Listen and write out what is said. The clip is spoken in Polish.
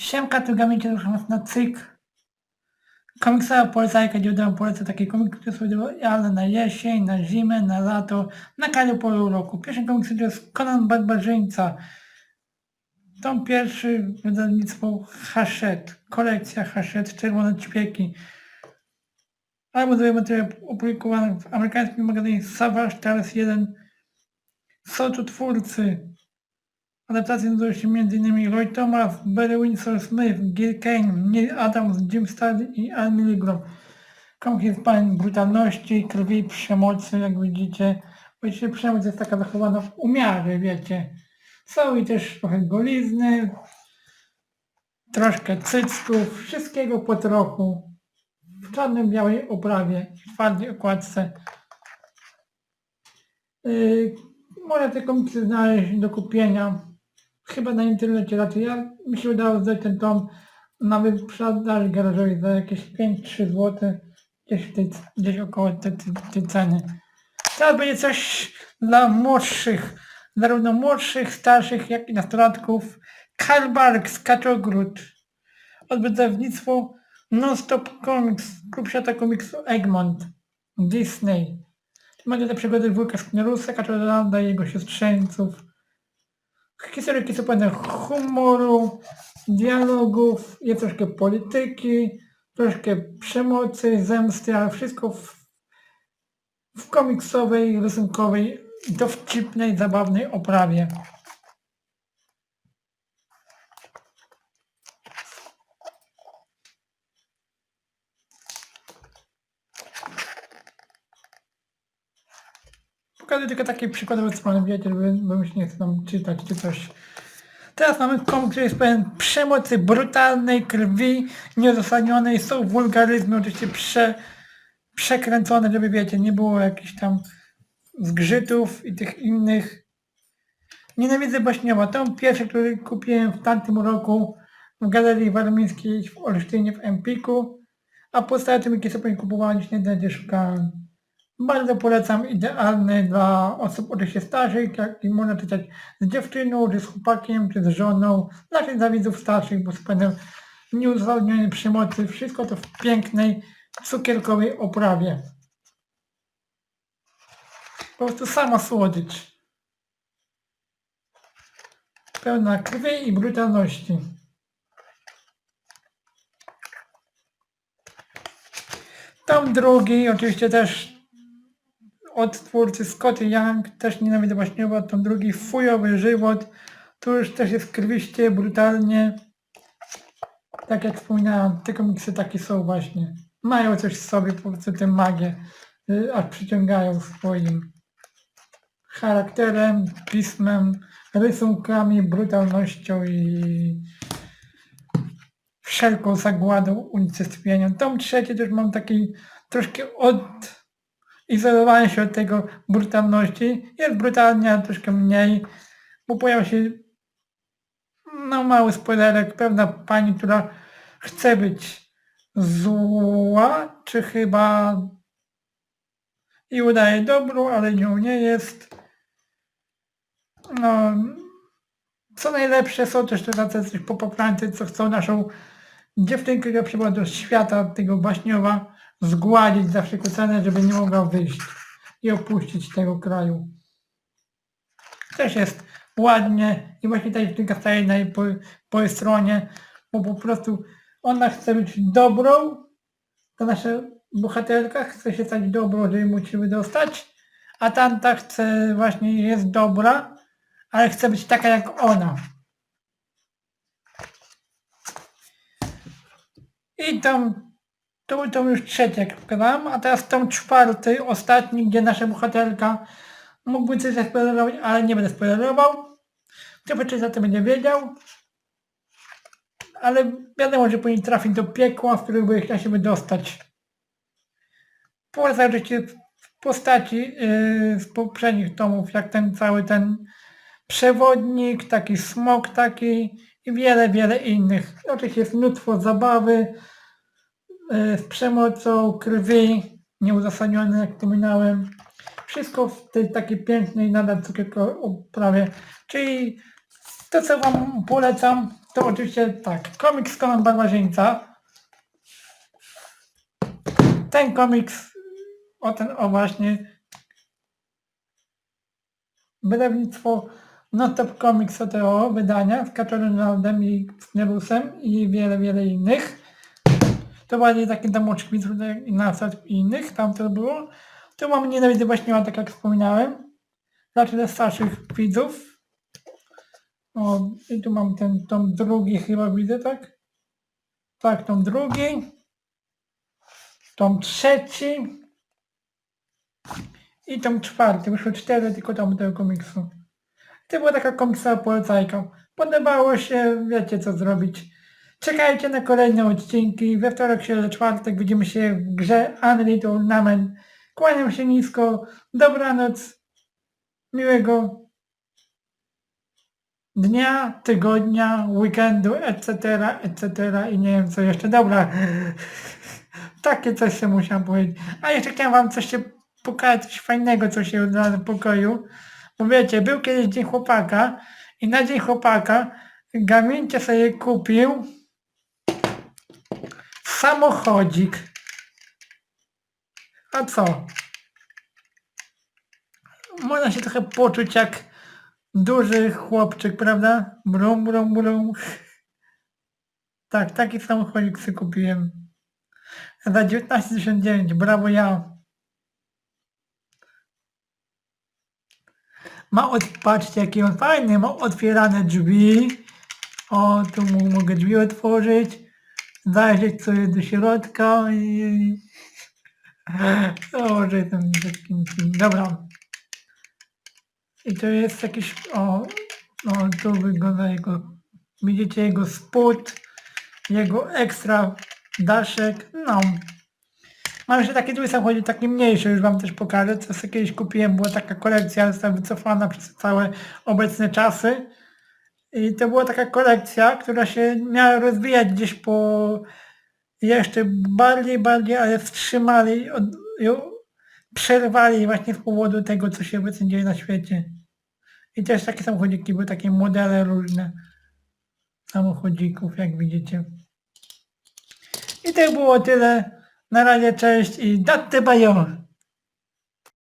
Siemka, tu gamicie ruszam na cyk. Komiksowa polecajka, gdzie wam polecę takie komiksy, które są idealne na jesień, na zimę, na lato, na każdą porę roku. Pierwszy komiks to jest Conan Barbarzyńca. Tom pierwszy wydawnictwo Hachette, kolekcja Hachette, czerwone ćwieki. Albo dwie materiały opublikowane w amerykańskim magazynie Savage, teraz jeden. Są tu twórcy Adaptacje nazywają się m.in. Roy Thomas, Barry Windsor Smith, Gil Kane, Neil Adams, Jim Starlin i Al Milgrom. Komiks jest pełen brutalności, krwi, przemocy, jak widzicie. Oczywiście przemoc jest taka zachowana w umiarze, wiecie. Są i też trochę golizny, troszkę cycków, wszystkiego po trochu. W czarnym, białej oprawie, w twardej okładce. Yy, można te komiksy znaleźć do kupienia chyba na internecie raczej. Ja mi się udało zdać ten tom na wyprzedaży garażowej za jakieś 5-3 zł. Gdzieś, gdzieś około tej, tej, ceny. Teraz będzie coś dla młodszych, zarówno młodszych, starszych, jak i nastolatków. Karl Barks, Kaczogród. Od wydawnictwo Non-Stop Comics, Klub Świata Komiksu Egmont, Disney. Mamy te przygody wujka Sknerusa, Kaczoranda i jego siostrzeńców. Historyki są pełne humoru, dialogów, jest troszkę polityki, troszkę przemocy, zemsty, ale wszystko w, w komiksowej, rysunkowej, dowcipnej, zabawnej oprawie. Pokażę tylko takie przykładowe strony, wiecie, żeby, bo mi się nie chce tam czytać czy coś. Teraz mamy komiks, który jest pełen przemocy, brutalnej krwi, nieuzasadnionej, są wulgaryzmy oczywiście prze, przekręcone, żeby wiecie, nie było jakichś tam zgrzytów i tych innych. Nienawidzę Baśniowa. To pierwszy, który kupiłem w tamtym roku w Galerii Warmińskiej w Olsztynie w Empiku, a pozostałe tomiki sobie kupowałem gdzieś internecie szukałem. Bardzo polecam, idealny dla osób oczywiście starszych, jak i można czytać z dziewczyną, czy z chłopakiem, czy z żoną, znaczy dla widzów starszych, bo spędzam nieuzasadnionej przemocy, wszystko to w pięknej, cukierkowej oprawie. Po prostu sama słodycz. Pełna krwi i brutalności. Tom drugi, oczywiście też od twórcy Scotty Young, też nienawidzę właśnie, bo tom drugi fujowy żywot. Tu już też jest krwiście, brutalnie. Tak jak wspominałem, te komiksy takie są właśnie. Mają coś w sobie, po prostu tę magię, y, aż przyciągają swoim charakterem, pismem, rysunkami, brutalnością i wszelką zagładą, unicestwieniem. Tom trzeci też mam taki troszkę od izolowanie się od tego brutalności. Jest brutalnie, ale troszkę mniej, bo pojawia się no mały spoilerek, pewna pani, która chce być zła, czy chyba i udaje dobrą, ale nią nie jest. No, co najlepsze są też te tacy coś popoplańcy, co chcą naszą dziewczynkę, która przybyła do świata tego baśniowa, zgładzić za cenę, żeby nie mogła wyjść i opuścić tego kraju. Też jest ładnie i właśnie ta dziewczynka staje na jej po, po jej stronie, bo po prostu ona chce być dobrą, to nasza bohaterka chce się stać dobrą, żeby móc się wydostać, a tamta chce właśnie, jest dobra, ale chce być taka jak ona. I tam był to już trzeci, pokazałem, a teraz tą czwarty, ostatni, gdzie nasza bohaterka mógłby coś zaspoilerować, ale nie będę spoilerował. Kto przeczyta, to będzie wiedział. Ale wiadomo, że powinien trafić do piekła, w którym by chciał się wydostać. Polecam oczywiście postaci yy, z poprzednich tomów, jak ten cały ten przewodnik, taki smok taki i wiele, wiele innych. Oczywiście jest mnóstwo zabawy, z przemocą, krwi, nieuzasadnione, jak wspominałem. Wszystko w tej takiej pięknej nadal cukierkowej oprawie, czyli To co wam polecam, to oczywiście tak, komiks Conan Barbarzyńca. Ten komiks, o ten o właśnie, wydawnictwo Notop Comics OTO, wydania z Kaczorem Ronaldem i Nerusem i wiele, wiele innych. To bardziej takie domoczki widzów i nasad innych, tam to było. Tu mam nienawidzę właśnie, tak jak wspominałem. Znaczy dla starszych widzów. O, i tu mam ten tom drugi chyba widzę, tak? Tak, tom drugi. Tom trzeci. I tom czwarty. Wyszło cztery tylko tomu tego komiksu. To była taka komiksowa polecajka. Podobało się, wiecie co zrobić. Czekajcie na kolejne odcinki. We wtorek, środę, czwartek widzimy się w grze Unreal Tournament. Kłaniam się nisko. Dobranoc. Miłego dnia, tygodnia, weekendu, etc., etc. i nie wiem co jeszcze. Dobra. Takie coś się musiałam powiedzieć. A jeszcze chciałem wam coś się pokazać, coś fajnego, co się odnalazło w pokoju. Bo wiecie, był kiedyś Dzień Chłopaka i na Dzień Chłopaka Gamincie sobie kupił samochodzik. A co? Można się trochę poczuć jak duży chłopczyk, prawda? Brum, brum, brum. Tak, taki samochodzik sobie kupiłem. Za 19,99. Brawo ja. Ma, od, patrzcie jaki on fajny, ma otwierane drzwi. O, tu mogę drzwi otworzyć. Zajrzeć sobie do środka i... Że tam takim... Dobra. I to jest jakiś... O, o tu wygląda jego... Widzicie jego spód, jego ekstra daszek. No. Mam jeszcze taki drugi samochód, taki mniejszy, już wam też pokażę, co sobie kiedyś kupiłem, była taka kolekcja, została wycofana przez całe obecne czasy. I to była taka kolekcja, która się miała rozwijać gdzieś po jeszcze bardziej, bardziej, ale wstrzymali, od, ją przerwali właśnie z powodu tego, co się obecnie dzieje na świecie. I też takie samochodziki, były takie modele różne samochodzików, jak widzicie. I to było tyle. Na razie cześć i datte bajo!